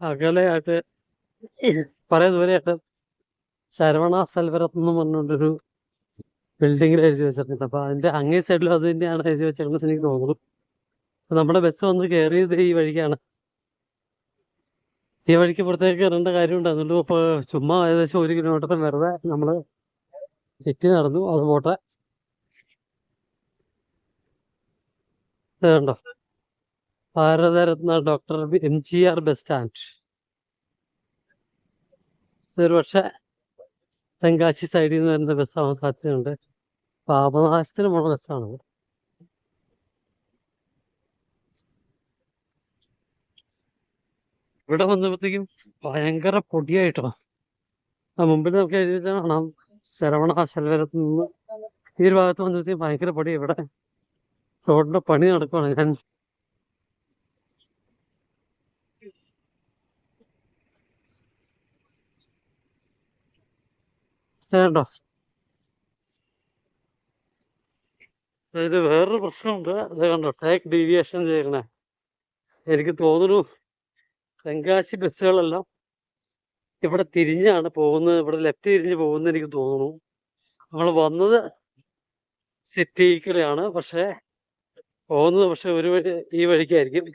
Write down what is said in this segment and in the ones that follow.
അകലെയായിട്ട് കുറെ ദൂരെയായിട്ട് ശരവണ സെൽവരത്നം എന്ന് പറഞ്ഞുകൊണ്ടൊരു ബിൽഡിങ്ങിൽ എഴുതി വെച്ചിട്ടുണ്ട്. അപ്പൊ അതിന്റെ അങ്ങേ സൈഡിലും അത് തന്നെയാണ് എഴുതി വെച്ചിരുന്നത് എനിക്ക് തോന്നുന്നു. നമ്മുടെ ബസ് വന്ന് കയറിയത് ഈ വഴിക്കാണ്. ഈ വഴിക്ക് പുറത്തേക്ക് കയറേണ്ട കാര്യമുണ്ടായിരുന്നുള്ളൂ അപ്പോൾ ചുമ്മാ ഏകദേശം ഒരു കിലോമീറ്റർ വെറുതെ നമ്മൾ സിറ്റി നടന്നു. അത് പോട്ടെ. കണ്ടോ Bharat Ratna doctor M G R bus stand ഇതൊരു പക്ഷെ തെങ്കാശി സൈഡിൽ നിന്ന് വരുന്ന ബസ്സാവാൻ സാധ്യതയുണ്ട്. പാപനാശത്തിന് പോണ ബസ്സാണ് ഇവിടെ വന്നപ്പോഴത്തേക്കും ഭയങ്കര പൊടിയായിട്ടോ ആ മുമ്പിൽ നമുക്ക് എഴുതി വെച്ചാൽ കാണാം. ശരവണ ശൽവരത്ത് നിന്ന് ഈ ഒരു ഭാഗത്ത് വന്നപ്പോഴത്തേക്കും ഭയങ്കര പൊടി ഇവിടെ. റോഡിന്റെ പണി നടക്കുവാണ് ഞാൻ. വേണ്ടോ ഇത് വേറൊരു പ്രശ്നമുണ്ട്. അത് കണ്ടോ? ടേക്ക് ഡീവിയേഷൻ ചെയ്യണേ. എനിക്ക് തോന്നുന്നു തെങ്കാശി ബസ്സുകളെല്ലാം ഇവിടെ തിരിഞ്ഞാണ് പോകുന്നത്. ഇവിടെ ലെഫ്റ്റ് തിരിഞ്ഞ് പോകുന്നത് എനിക്ക് തോന്നുന്നു. നമ്മൾ വന്നത് സിറ്റിയിലൂടെയാണ്. പക്ഷേ പോകുന്നത് പക്ഷെ ഒരു വഴി ഈ വഴിക്കായിരിക്കും.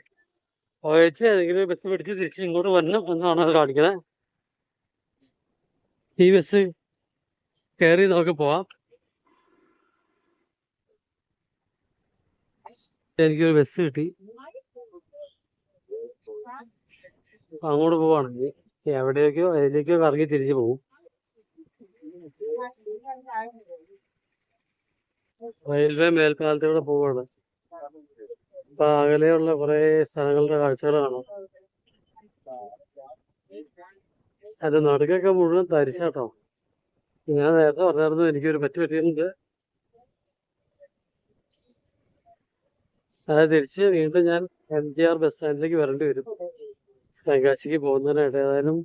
പോയച്ച് ഏതെങ്കിലും ബസ് പിടിച്ച് തിരിച്ച് ഇങ്ങോട്ട് വരണം എന്നാണ് അത് കാണിക്കുന്നത്. ഈ ബസ് കയറി നമുക്ക് പോവാം. എനിക്കൊരു ബസ് കിട്ടി. അങ്ങോട്ട് പോവാണെങ്കിൽ എവിടെയൊക്കെയോ അതിലേക്കോ കറങ്ങി തിരിച്ചു പോകും റെയിൽവേ മേൽപ്പാലത്തിലൂടെ പോവാണ്. അപ്പൊ അകലെയുള്ള കുറെ സ്ഥലങ്ങളുടെ കാഴ്ചകൾ കാണാം അതിന്റെ നടുക്കൊക്കെ മുഴുവൻ തരിച്ചാട്ടോ ഞാൻ നേരത്തെ പറഞ്ഞായിരുന്നു എനിക്കൊരു പറ്റി പറ്റിയിട്ടുണ്ട്. അത് തിരിച്ച് വീണ്ടും ഞാൻ എം ജി ആർ ബസ് സ്റ്റാൻഡിലേക്ക് വരേണ്ടി വരും. തെങ്കാശിക്ക് പോകുന്നതിനായിട്ട് ഏതായാലും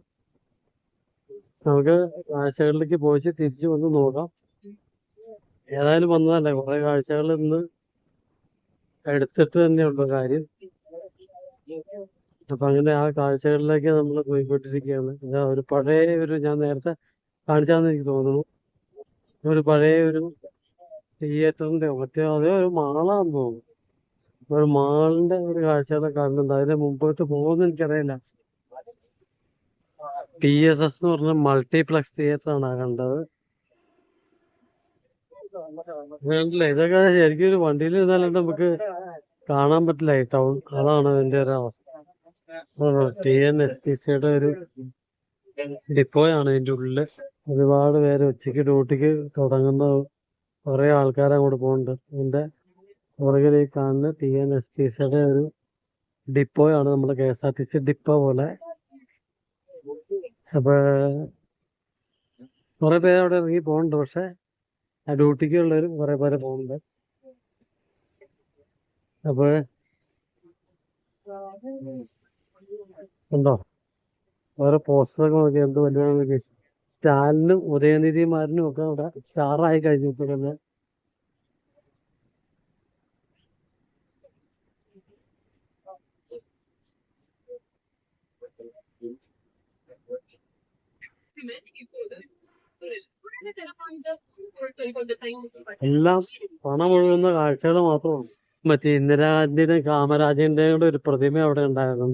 നമുക്ക് കാഴ്ചകളിലേക്ക് പോയിച്ച് തിരിച്ചു വന്ന് നോക്കാം. ഏതായാലും വന്നതല്ലേ കുറെ കാഴ്ചകൾ ഇന്ന് എടുത്തിട്ട് തന്നെയുള്ള കാര്യം. അപ്പൊ അങ്ങനെ ആ കാഴ്ചകളിലേക്ക് നമ്മൾ പോയിക്കൊണ്ടിരിക്കുകയാണ്. ഒരു പഴയ ഒരു ഞാൻ നേരത്തെ കാണിച്ചാന്ന് എനിക്ക് തോന്നുന്നു. ഒരു പഴയ ഒരു തിയേറ്ററിന്റെ മറ്റേ അതേ ഒരു മാളാന്ന് തോന്നുന്നു. ഒരു മാളിന്റെ ഒരു കാഴ്ചകളെ കാണുന്നുണ്ട്. അതിന്റെ മുമ്പോട്ട് പോകുന്ന എനിക്കറിയില്ല. പി എസ് എസ് എന്ന് പറഞ്ഞ മൾട്ടിപ്ലക്സ് തിയേറ്റർ ആണ് കണ്ടത്. ഇതൊക്കെ ശരിക്കും ഒരു വണ്ടിയിൽ ഇരുന്നാലും നമുക്ക് കാണാൻ പറ്റില്ല ഈ ടൗൺ അതാണ് അതിന്റെ ഒരു അവസ്ഥ. ടി എൻ എസ് ടി സിയുടെ ഒരു ഡിപ്പോയാണ് ഇതിന്റെ ഉള്ളിൽ. ഒരുപാട് പേര് ഉച്ചയ്ക്ക് ഡ്യൂട്ടിക്ക് തുടങ്ങുന്ന കുറെ ആൾക്കാർ അങ്ങോട്ട് പോകുന്നുണ്ട് ഇതിന്റെ പുറകിൽ ഈ കാണുന്ന ടി എൻ എസ് ടി സിയുടെ ഒരു ഡിപ്പോയാണ് നമ്മുടെ K S R T C depot പോലെ. അപ്പൊ കുറെ പേര് അവിടെ ഇറങ്ങി പോകുന്നുണ്ട് പക്ഷെ ആ ഡ്യൂട്ടിക്ക് കുറേ പേര് പോകുന്നുണ്ട് അപ്പൊ ഉണ്ടോ? ഓരോ പോസ്റ്ററൊക്കെ നോക്കി എന്ത് വലിയ സ്റ്റാലിനും ഉദയനിധിമാരനും ഒക്കെ അവിടെ സ്റ്റാറായി കഴിഞ്ഞു ഇപ്പൊ തന്നെ എല്ലാം പണം ഒഴുകുന്ന കാഴ്ചകൾ മാത്രമാണ്. മറ്റേ ഇന്ദിരാഗാന്ധിയുടെ കാമരാജന്റെ ഒരു പ്രതിമ അവിടെ ഉണ്ടായിരുന്നു.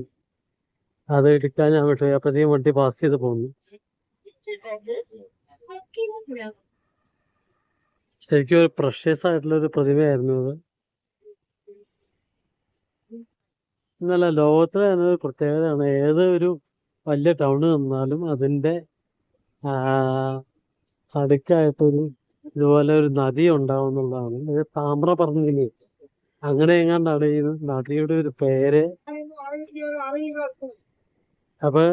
അത് എടുക്കാൻ ഞാൻ വിട്ടു അപ്പത്തേക്കും വണ്ടി പാസ് ചെയ്ത് പോന്നു. ശരിക്കും ഒരു പ്രഷ്യസ് ആയിട്ടുള്ള ഒരു പ്രതിമയായിരുന്നു അത്. എന്നല്ല ലോകത്തിലെ തന്നെ ഒരു പ്രത്യേകതയാണ് ഏത് ഒരു വലിയ ടൗൺ നിന്നാലും അതിന്റെ ആ, അടുക്കായിട്ടൊരു ഇതുപോലെ ഒരു നദി ഉണ്ടാവും എന്നുള്ളതാണ്. ഇത് താമ്രപർണിനി അങ്ങനെ എങ്ങാണ്ടാണ് ഈ നദിയുടെ ഒരു പേര്? അപ്പൊ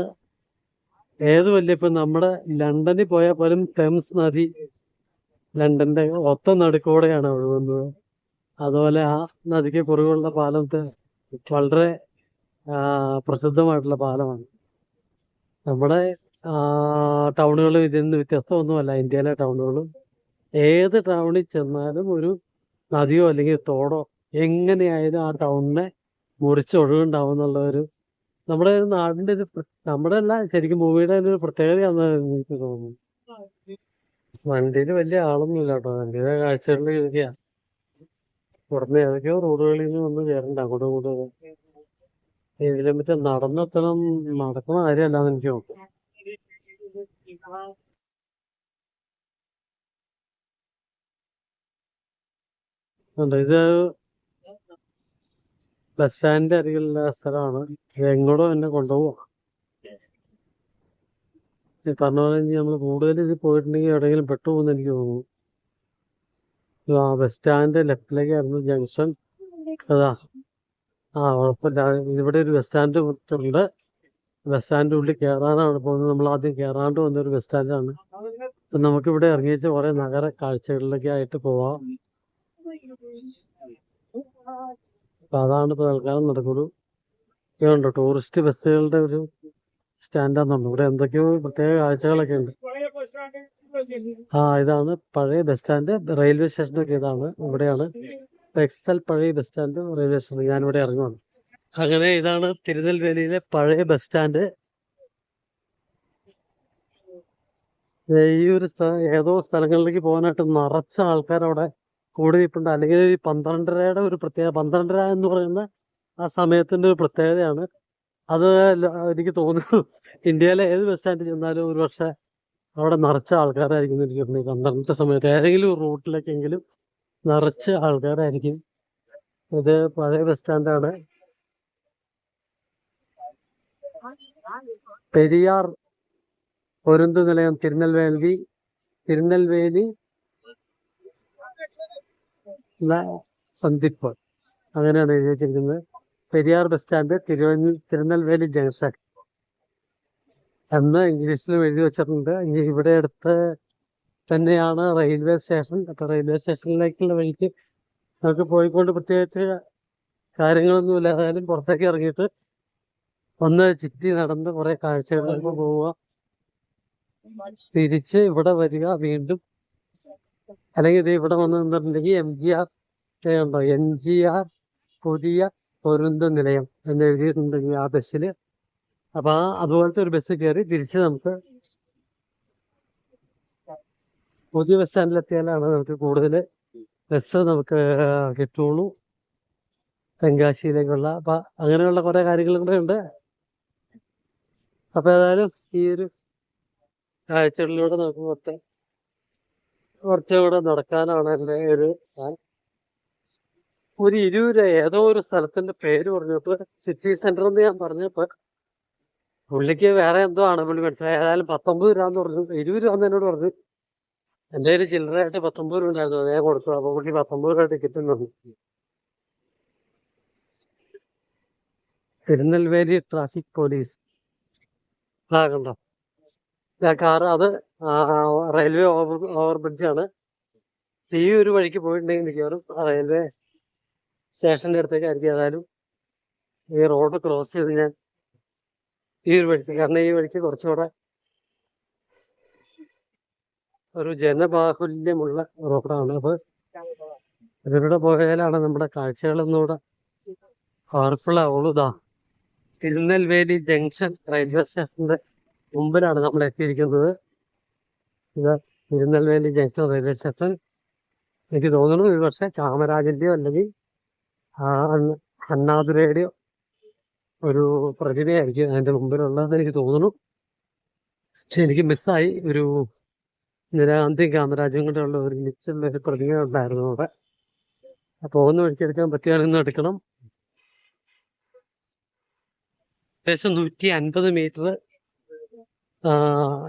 ഏത് വലിയ ഇപ്പൊ നമ്മുടെ ലണ്ടനിൽ പോയാൽ പോലും തെംസ് നദി ലണ്ടന്റെ ഒത്ത നടുക്കൂടെയാണ് ഒഴുകുന്നത് അതുപോലെ ആ നദിക്ക് കുറുകുള്ള പാലത്തെ വളരെ പ്രസിദ്ധമായിട്ടുള്ള പാലമാണ്. നമ്മുടെ ടൗണുകളും ഇതിൽ നിന്ന് വ്യത്യസ്തമൊന്നുമല്ല. ഇന്ത്യയിലെ ടൗണുകളും ഏത് ടൗണിൽ ചെന്നാലും ഒരു നദിയോ അല്ലെങ്കിൽ തോടോ എങ്ങനെയായാലും ആ ടൗണിനെ മുറിച്ചെഴുകുണ്ടാവും എന്നുള്ള ഒരു നമ്മുടെ നാടിന്റെ ഒരു നമ്മുടെ അല്ല ശരിക്കും ഭൂമിയുടെ ഒരു പ്രത്യേകതയാണെന്ന് എനിക്ക് തോന്നുന്നു വണ്ടിയിൽ വലിയ ആളൊന്നുമില്ല കേട്ടോ വണ്ടിയുടെ കാഴ്ചകളിൽ ഇതൊക്കെയാ ഉടനെ ഏതൊക്കെയോ റോഡുകളിൽ നിന്ന് വന്ന് കയറണ്ട അങ്ങോട്ടും ഇങ്ങോട്ടും. ഇതിനെ പറ്റി നടന്നെത്തണം നടക്കുന്ന കാര്യമല്ലാന്ന് എനിക്ക് തോന്നുന്നു ഉണ്ട്. ഇത് ബസ് സ്റ്റാൻഡിന്റെ അരികിലുള്ള സ്ഥലമാണ്. എങ്ങോട്ടോ എന്നെ കൊണ്ടുപോവാ. ഈ പറഞ്ഞ പോലെ നമ്മൾ കൂടുതൽ ഇത് പോയിട്ടുണ്ടെങ്കിൽ എവിടെയെങ്കിലും പെട്ടുപോകുന്ന എനിക്ക് തോന്നുന്നു. ആ ബസ് സ്റ്റാൻഡ് ലെഫ്റ്റിലേക്കായിരുന്നു ജംഗ്ഷൻ അതാ. ആ കുഴപ്പമില്ല. ഇവിടെ ഒരു ബസ് സ്റ്റാൻഡ് ഉണ്ട്. ബസ് സ്റ്റാൻഡിന്റെ ഉള്ളിൽ കയറാനാണ് പോകുന്നത്. നമ്മൾ ആദ്യം കയറാണ്ട് വന്ന ഒരു ബസ് സ്റ്റാൻഡാണ് അപ്പം നമുക്കിവിടെ ഇറങ്ങിച്ച് കുറെ നഗര കാഴ്ചകളിലൊക്കെ ആയിട്ട് പോവാം. അപ്പൊ അതാണ് ഇപ്പൊ തൽക്കാലം നടക്കുള്ളൂ. ഇതുണ്ട് ടൂറിസ്റ്റ് ബസ്സുകളുടെ ഒരു സ്റ്റാൻഡാന്നുണ്ട് ഇവിടെ എന്തൊക്കെയോ പ്രത്യേക കാഴ്ചകളൊക്കെ ഉണ്ട്. ആ ഇതാണ് പഴയ ബസ് സ്റ്റാൻഡ് റെയിൽവേ സ്റ്റേഷനൊക്കെ ഇതാണ്. ഇവിടെയാണ് എക്സൽ പഴയ ബസ് സ്റ്റാൻഡ് റെയിൽവേ സ്റ്റേഷൻ ഞാനിവിടെ ഇറങ്ങുവാണ്. അങ്ങനെ ഇതാണ് തിരുനെൽവേലിയിലെ പഴയ ബസ് സ്റ്റാൻഡ് ഈ ഒരു സ്ഥ- ഏതോ സ്ഥലങ്ങളിലേക്ക് പോകാനായിട്ട് നിറച്ച ആൾക്കാർ അവിടെ കൂടി അല്ലെങ്കിൽ ഈ പന്ത്രണ്ടരയുടെ ഒരു പ്രത്യേക പന്ത്രണ്ടര എന്ന് പറയുന്ന ആ സമയത്തിന്റെ ഒരു പ്രത്യേകതയാണ്. അത് എനിക്ക് തോന്നുന്നു ഇന്ത്യയിലെ ഏത് ബസ് സ്റ്റാൻഡിൽ ചെന്നാലും ഒരു പക്ഷെ അവിടെ നിറച്ച ആൾക്കാരായിരിക്കും എനിക്ക് പന്ത്രണ്ടര സമയത്ത് ഏതെങ്കിലും റൂട്ടിലേക്കെങ്കിലും നിറച്ച ആൾക്കാരായിരിക്കും. ഇത് പഴയ ബസ് സ്റ്റാൻഡാണ് പെരിയാർ പൊരുന്തു നിലയം തിരുനെൽവേലി തിരുനെൽവേലി സന്ദിപ്പ്. അങ്ങനെയാണ് എഴുതി വെച്ചിരിക്കുന്നത് പെരിയാർ ബസ് സ്റ്റാൻഡ് തിരുവന തിരുനെൽവേലി ജംഗ്ഷൻ. എന്ന് ഇംഗ്ലീഷിലും എഴുതി വെച്ചിട്ടുണ്ട്. ഇനി ഇവിടെ അടുത്ത് തന്നെയാണ് റെയിൽവേ സ്റ്റേഷൻ. അപ്പൊ റെയിൽവേ സ്റ്റേഷനിലേക്കുള്ള വഴിക്ക് നമുക്ക് പോയിക്കൊണ്ട് പ്രത്യേകിച്ച് കാര്യങ്ങളൊന്നും ഇല്ലാതായാലും പുറത്തേക്ക് ഇറങ്ങിയിട്ട് ഒന്ന് ചുറ്റി നടന്ന് കുറെ കാഴ്ചകളിലേക്ക് പോവുക. തിരിച്ച് ഇവിടെ വരിക. വീണ്ടും അല്ലെങ്കിൽ ഇത് ഇവിടെ വന്ന് നിന്നിട്ടുണ്ടെങ്കിൽ എം ജി ആർ ഉണ്ടോ എം ജി ആർ പുതിയ പൊരുന്ത നിലയം എന്ന് എഴുതിയിട്ടുണ്ടെങ്കിൽ ആ ബസ്സിൽ അപ്പൊ ആ അതുപോലത്തെ ഒരു ബസ് കയറി തിരിച്ച് നമുക്ക് പുതിയ ബസ് സ്റ്റാൻഡിലെത്തിയാലാണ് നമുക്ക് കൂടുതൽ ബസ് നമുക്ക് കിട്ടുള്ളൂ. തെങ്കാശിയിലേക്കുള്ള. അപ്പൊ അങ്ങനെയുള്ള കുറെ കാര്യങ്ങൾ കൂടെ ഉണ്ട്. അപ്പൊ ഏതായാലും ഈ ഒരു കാഴ്ചകളിലൂടെ നമുക്ക് മൊത്തം കുറച്ചുകൂടെ നടക്കാനാണ് എന്റെ ഒരു പ്ലാൻ ഒരു ഇരുപത് ഏതോ ഒരു സ്ഥലത്തിന്റെ പേര് പറഞ്ഞപ്പോ സിറ്റി സെന്റർ എന്ന് ഞാൻ പറഞ്ഞപ്പോ പുള്ളിക്ക് വേറെ എന്തോ ആണ് പുള്ളി മനസ്സിലായി. ഏതായാലും പത്തൊമ്പത് രൂപ എന്ന് പറഞ്ഞു. ഇരുപത് രൂപ എന്ന് എന്നോട് പറഞ്ഞു. എന്റെ ഒരു ചില്ലറയായിട്ട് പത്തൊമ്പത് രൂപ ഉണ്ടായിരുന്നു. ഞാൻ കൊടുത്തു. അപ്പൊ പുള്ളി പത്തൊമ്പത് രൂപ ടിക്കറ്റ് തന്നു. Tirunelveli traffic police. ആ കണ്ടോ? കാറ് അത് റെയിൽവേ ഓവർ ഓവർ ബ്രിഡ്ജാണ് ഈ ഒരു വഴിക്ക് പോയിട്ടുണ്ടെങ്കിൽ മിക്കവാറും റെയിൽവേ സ്റ്റേഷന്റെ അടുത്തേക്ക് ആയിരിക്കും ഏതായാലും ഈ റോഡ് ക്രോസ് ചെയ്ത് ഞാൻ ഈ ഒരു വഴിക്ക് കാരണം ഈ വഴിക്ക് കുറച്ചുകൂടെ ഒരു ജനബാഹുല്യമുള്ള റോഡാണ്. അപ്പൊ ഇവരുടെ പോയാലാണ് നമ്മുടെ കാഴ്ചകളൊന്നുകൂടെ പവർഫുൾ ആവുള്ളൂ. ഇതാ തിരുനെൽവേലി ജംഗ്ഷൻ റെയിൽവേ സ്റ്റേഷന്റെ മുമ്പിലാണ് നമ്മൾ എത്തിയിരിക്കുന്നത്. ഇത് തിരുനെൽവേലി ജംഗ്ഷൻ റെയിൽവേ സ്റ്റേഷൻ. എനിക്ക് തോന്നുന്നു ഒരു പക്ഷേ കാമരാജന്റെയോ അല്ലെങ്കിൽ അണ്ണാതുരയുടെയോ ഒരു പ്രതിമയായിരിക്കും അതിന്റെ മുമ്പിലുള്ളതെന്ന് എനിക്ക് തോന്നുന്നു. പക്ഷെ എനിക്ക് മിസ്സായി ഒരു നിരാന്തി കാമരാജും കൂടെ ഉള്ള ഒരു മിച്ചുള്ള ഒരു പ്രതിമ ഉണ്ടായിരുന്നു അവിടെ. അപ്പൊ ഒന്ന് വഴിക്കെടുക്കാൻ പറ്റുകയാണെന്ന് എടുക്കണം. ഏകദേശം നൂറ്റി അൻപത് മീറ്റർ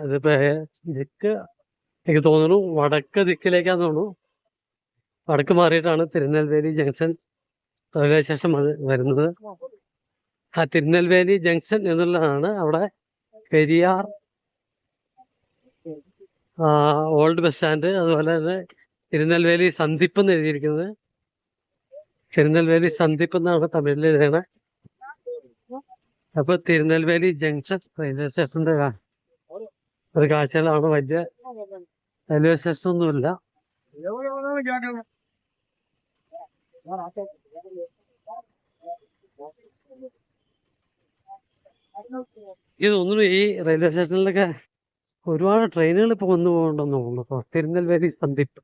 ഇതിപ്പോ ദിക്ക് എനിക്ക് തോന്നുന്നു വടക്ക് ദിക്കിലേക്കാന്ന് തോന്നുന്നു. വടക്ക് മാറിയിട്ടാണ് തിരുനെൽവേലി ജംഗ്ഷൻ റെയിൽവേ സ്റ്റേഷൻ വരുന്നത്. ആ തിരുനെൽവേലി ജംഗ്ഷൻ എന്നുള്ളതാണ് അവിടെ പെരിയാർ ഓൾഡ് ബസ് സ്റ്റാൻഡ് അതുപോലെ തന്നെ തിരുനെൽവേലി സന്ദിപ്പ് എന്ന് എഴുതിയിരിക്കുന്നത്. തിരുനെൽവേലി സന്ദിപ്പ് എന്നാണ് തമിഴിൽ എഴുതണേ. അപ്പൊ തിരുനെൽവേലി ജംഗ്ഷൻ റെയിൽവേ സ്റ്റേഷന്റെ ഒരു കാഴ്ചകളാണ് വലിയ റെയിൽവേ സ്റ്റേഷൻ ഒന്നുമില്ല ഇത് തോന്നുന്നു ഈ റെയിൽവേ സ്റ്റേഷനിലൊക്കെ ഒരുപാട് ട്രെയിനുകൾ ഇപ്പൊ വന്നു പോകണ്ടെന്ന് തോന്നുന്നു തിരുനെൽവേലി സന്ദീപ്.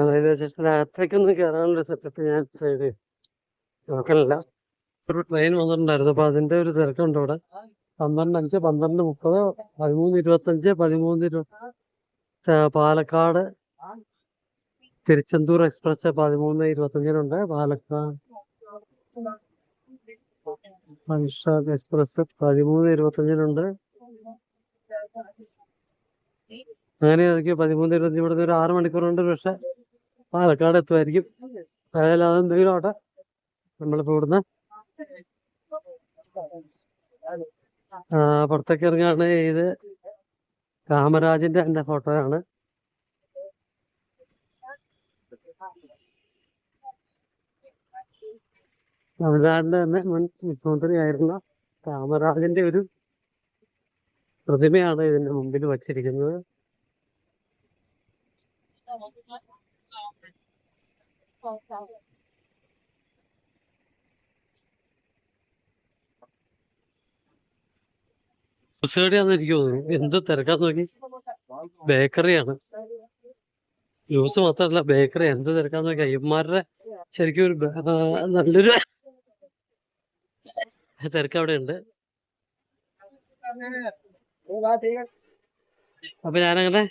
അകത്തേക്കൊന്ന് കയറാനുള്ള സെറ്റപ്പ് ഞാൻ സൈഡ് നോക്കണില്ല. ഒരു ട്രെയിൻ വന്നിട്ടുണ്ടായിരുന്നു. അപ്പൊ അതിന്റെ ഒരു തിരക്കുണ്ട് ഇവിടെ പന്ത്രണ്ട് അഞ്ച് പന്ത്രണ്ട് മുപ്പത് പതിമൂന്ന് ഇരുപത്തഞ്ച് പതിമൂന്ന് ഇരുപത്തി പാലക്കാട് തിരുച്ചെന്തൂർ എക്സ്പ്രസ് പതിമൂന്ന് ഇരുപത്തഞ്ചിനുണ്ട്. പാലക്കാട് വൈശാഖ് എക്സ്പ്രസ് പതിമൂന്ന് ഇരുപത്തഞ്ചിനുണ്ട്. അങ്ങനെ അതൊക്കെ പതിമൂന്ന് ഇരുപത്തഞ്ച് ഇവിടുന്ന് ഒരു ആറ് മണിക്കൂറുണ്ട് പക്ഷെ പാലക്കാട് എത്തുമായിരിക്കും അതായത് അതെന്തെങ്കിലും ആട്ടെ നമ്മളിപ്പോ ഇവിടുന്ന് പുറത്തേക്ക് ഇറങ്ങാണ് ഇത് കാമരാജിന്റെ എന്റെ ഫോട്ടോയാണ്. തമിഴ്നാടിന്റെ തന്നെ മുൻ മുഖ്യമന്ത്രിയായിരുന്ന കാമരാജന്റെ ഒരു പ്രതിമയാണ് ഇതിന്റെ മുമ്പിൽ വച്ചിരിക്കുന്നത്. എനിക്ക് തോന്നുന്നു. എന്ത് തിരക്കാന്ന് നോക്കി. ബേക്കറിയാണ്. ജ്യൂസ് മാത്രമല്ല ബേക്കറി. എന്ത് തിരക്കാന്ന് നോക്കി. അയ്യന്മാരുടെ ശരിക്കും ഒരു നല്ലൊരു തിരക്ക് അവിടെ ഉണ്ട്. അപ്പൊ ഞാനങ്ങനെ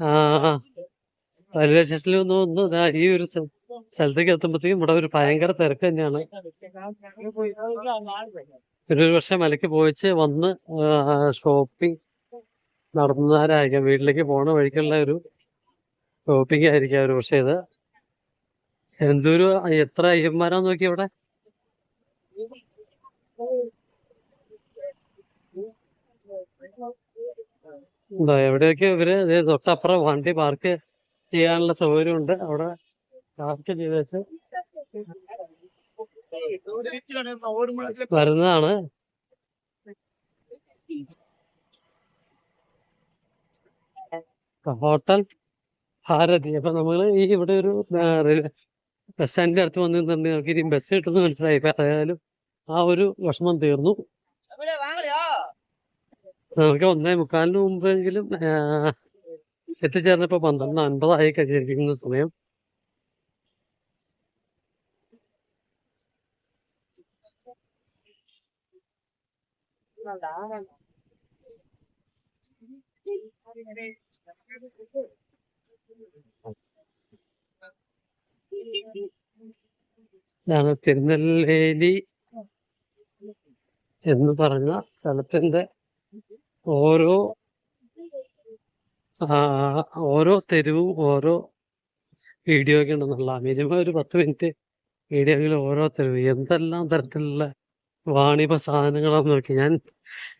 ആ. റെയിൽവേ സ്റ്റേഷനിൽ ഒന്ന് ഒന്ന് ഈ ഒരു സ്ഥ- സ്ഥലത്തേക്ക് എത്തുമ്പോഴത്തേക്കും ഇവിടെ ഒരു ഭയങ്കര തിരക്ക് തന്നെയാണ്. പിന്നെ ഒരു പക്ഷെ മലയ്ക്ക് പോയിച്ച് വന്ന് ഷോപ്പിംഗ് നടന്നവരായിരിക്കാം വീട്ടിലേക്ക് പോണ വഴിക്കുള്ള ഒരു ഷോപ്പിംഗ് ആയിരിക്കാം ഒരു പക്ഷേ ഇത്. എന്തൊരു എത്ര അയ്യന്മാരാന്ന് നോക്കി ഇവിടെ? എവിടെയൊക്കെ ഇവർ? തൊട്ടപ്പുറം വണ്ടി പാർക്ക് ചെയ്യാനുള്ള സൗകര്യമുണ്ട്. അവിടെ ക്രാഫ്റ്റ് ചെയ്ത് വെച്ച് വരുന്നതാണ്. ഹോട്ടൽ ഭാരതി. അപ്പൊ നമ്മൾ ഈ ഇവിടെ ഒരു ബസ് സ്റ്റാൻഡിന്റെ അടുത്ത് വന്ന് നിന്നിട്ടുണ്ടെങ്കിൽ നമുക്ക് ഇനി ബസ് കിട്ടുമെന്ന് മനസ്സിലായി. ഏതായാലും ആ ഒരു വിഷമം തീർന്നു. നമുക്ക് ഒന്നേ മുക്കാലിന് മുമ്പെങ്കിലും എത്തിച്ചേർന്നപ്പോ പന്ത്രണ്ട് അൻപതായി കഴിഞ്ഞിരിക്കുന്ന സമയം. ഇതാണ് തിരുനെല്ലേലി എന്ന് പറഞ്ഞ സ്ഥലത്തിന്റെ ഓരോ ഓരോ തെരുവും ഓരോ വീഡിയോ ഒക്കെ ഉണ്ടെന്നുള്ള മിനിമം ഒരു പത്ത് മിനിറ്റ് വീഡിയോയിൽ ഓരോ തെരുവ്. എന്തെല്ലാം തരത്തിലുള്ള വാണിഭ സാധനങ്ങളാന്ന് നോക്കി. ഞാൻ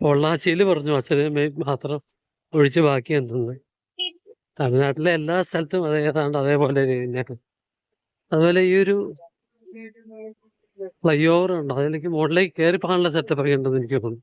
പൊള്ളാച്ചിയിൽ പറഞ്ഞു അച്ഛനും മാത്രം ഒഴിച്ച് ബാക്കി എന്തെന്ന്. തമിഴ്നാട്ടിലെ എല്ലാ സ്ഥലത്തും അത് ഏതാണ്ട് അതേപോലെ തന്നെയാണ് അതുപോലെ ഈ ഒരു ഫ്ലൈ ഓവർ ഉണ്ട്? അതിലേക്ക് മുകളിലേക്ക് കയറി പോകാനുള്ള സെറ്റപ്പ് ഒക്കെ ഉണ്ടെന്ന് എനിക്ക് തോന്നുന്നു.